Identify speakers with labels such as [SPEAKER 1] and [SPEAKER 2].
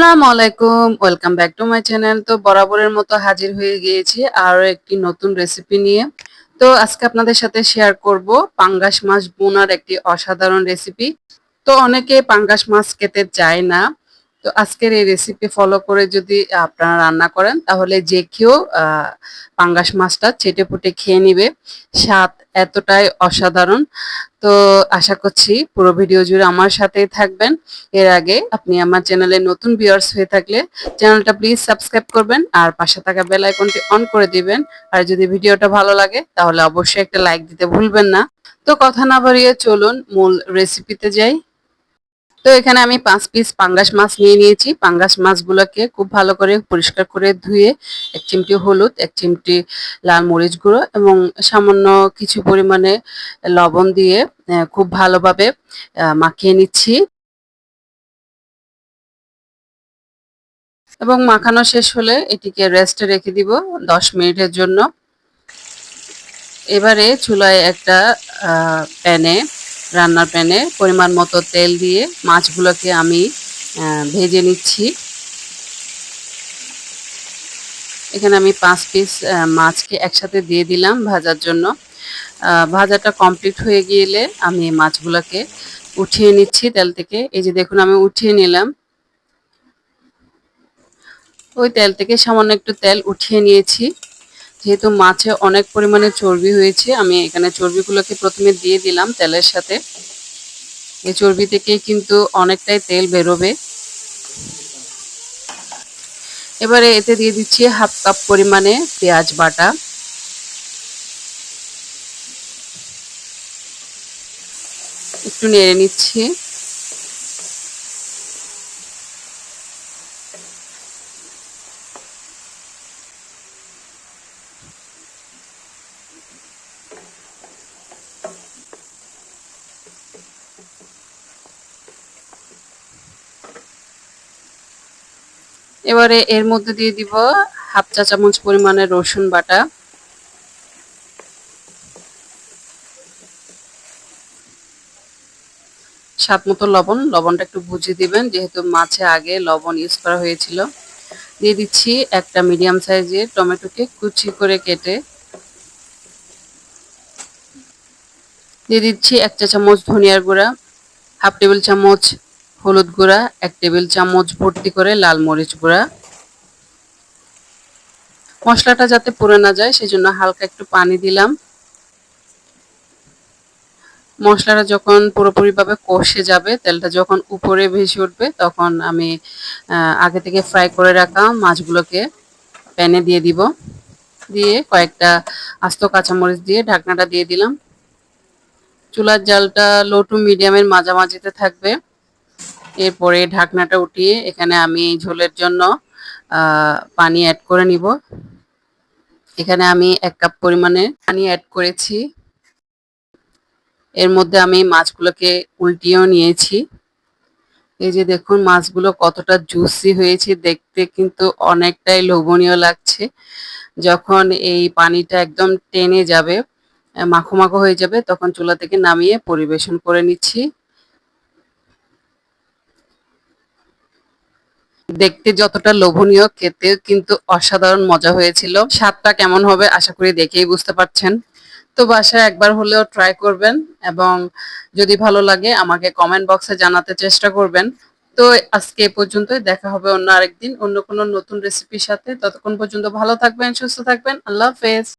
[SPEAKER 1] আসসালামু আলাইকুম, welcome back to my channel. তো বরাবরের মতো হাজির হয়ে গিয়েছি আরও একটি নতুন রেসিপি নিয়ে। তো আজকে আপনাদের সাথে শেয়ার করব পাঙ্গাস মাছ বোনার একটি অসাধারণ রেসিপি। তো অনেকে পাঙ্গাস মাছ খেতে চায় না তো আজকের এই রেসিপি ফলো করে যদি আপনারা রান্না করেন, তাহলে যে কেউ পাঙ্গাস মাছটা চেটে পুটে খেয়ে নিবে। স্বাদ এতটাই অসাধারণ। তো আশা করছি পুরো ভিডিও জুড়ে আমার সাথেই থাকবেন। এর আগে আপনি আমার চ্যানেলে নতুন ভিউয়ার্স হয়ে থাকলে চ্যানেলটা প্লিজ সাবস্ক্রাইব করবেন আর পাশে থাকা বেল আইকনটি অন করে দিবেন। আর যদি ভিডিওটা ভালো লাগে, তাহলে অবশ্যই একটা লাইক দিতে ভুলবেন না। তো কথা না বাড়িয়ে চলুন মূল রেসিপিতে যাই। তো এখানে আমি পাঁচ পিস পাঙ্গাস মাছ নিয়ে নিয়েছি। পাঙ্গাস মাছগুলোকে খুব ভালো করে পরিষ্কার করে ধুয়ে এক চিমটি হলুদ, এক চিমটি লাল মরিচ গুঁড়ো এবং সামান্য কিছু পরিমাণে লবণ দিয়ে খুব ভালোভাবে মাখিয়ে নিচ্ছি। এবং মাখানো শেষ হলে এটিকে রেস্টে রেখে দিব দশ মিনিটের জন্য। এবারে চুলায় একটা প্যানে রান্নার প্যানে পরিমাণ মতো তেল দিয়ে মাছগুলোকে আমি ভেজে নিচ্ছি। এখানে আমি পাঁচ পিস মাছকে একসাথে দিয়ে দিলাম ভাজার জন্য। ভাজাটা কমপ্লিট হয়ে গেলে আমি মাছগুলোকে উঠিয়ে নিচ্ছি তেল থেকে। এই যে দেখুন, আমি উঠিয়ে নিলাম। ওই তেল থেকে সামান্য একটু তেল উঠিয়ে নিয়েছি। যেহেতু মাছে অনেক পরিমাণে চর্বি হয়েছে, আমি এখানে চর্বিগুলোকে প্রথমে দিয়ে দিলাম তেলের সাথে। এই চর্বি থেকে কিন্তু অনেকটাই তেল বেরোবে। এবারে এতে দিয়ে দিচ্ছি হাফ কাপ পরিমাণে পেঁয়াজ বাটা। একটু নেড়ে নিচ্ছি। এবারে এর মধ্যে দিয়ে দিব হাফ চা চামচ পরিমাণে রসুন বাটা। স্বাদ মতো লবণ, লবণটা একটু বুঝিয়ে দিবেন, যেহেতু মাছে আগে লবণ ইউজ করা হয়েছিল। দিয়ে দিচ্ছি একটা মিডিয়াম সাইজের টমেটোকে কুচি করে কেটে। দিয়ে দিচ্ছি এক চা চামচ ধনিয়ার গুঁড়া, হাফ টেবিল চামচ হলুদ গুঁড়া, এক টেবিল চামচ ভর্তি করে লাল মরিচ গুঁড়া। মশলাটা যাতে পুড়ে না যায়, সেজন্য হালকা একটু পানি দিলাম। মশলাটা যখন পুরোপুরিভাবে কষে যাবে, তেলটা যখন উপরে ভেসে উঠবে, তখন আমি আগে থেকে ফ্রাই করে রাখা মাছগুলোকে প্যানে দিয়ে দিব। দিয়ে কয়েকটা আস্ত কাঁচামরিচ দিয়ে ঢাকনাটা দিয়ে দিলাম। চুলার জালটা লো টু মিডিয়ামের মাঝামাঝিতে থাকবে। এরপরে ঢাকনাটা উঠিয়ে এখানে আমি ঝোলের জন্য পানি অ্যাড করে নিব। এখানে আমি এক কাপ পরিমাণে পানি অ্যাড করেছি। এর মধ্যে আমি মাছগুলোকে উল্টিয়েও নিয়েছি। এই যে দেখুন, মাছগুলো কতটা জুসি হয়েছে, দেখতে কিন্তু অনেকটাই লোভনীয় লাগছে। যখন এই পানিটা একদম টেনে যাবে, মাখো মাখো হয়ে যাবে, তখন চুলা থেকে নামিয়ে পরিবেশন করে নিচ্ছি। দেখতে যতটা লোভনীয় খেতে কিন্তু অসাধারণ মজা হয়েছিল। স্বাদটা কেমন হবে আশা করি দেখেই বুঝতে পারছেন। তো বাসায় একবার হলেও ট্রাই করবেন এবং যদি ভালো লাগে আমাকে কমেন্ট বক্সে জানাতে চেষ্টা করবেন। তো আজকে এ পর্যন্তই, দেখা হবে অন্য আরেকদিন অন্য কোনো নতুন রেসিপির সাথে। ততক্ষণ পর্যন্ত ভালো থাকবেন, সুস্থ থাকবেন, আল্লাহ হাফেজ।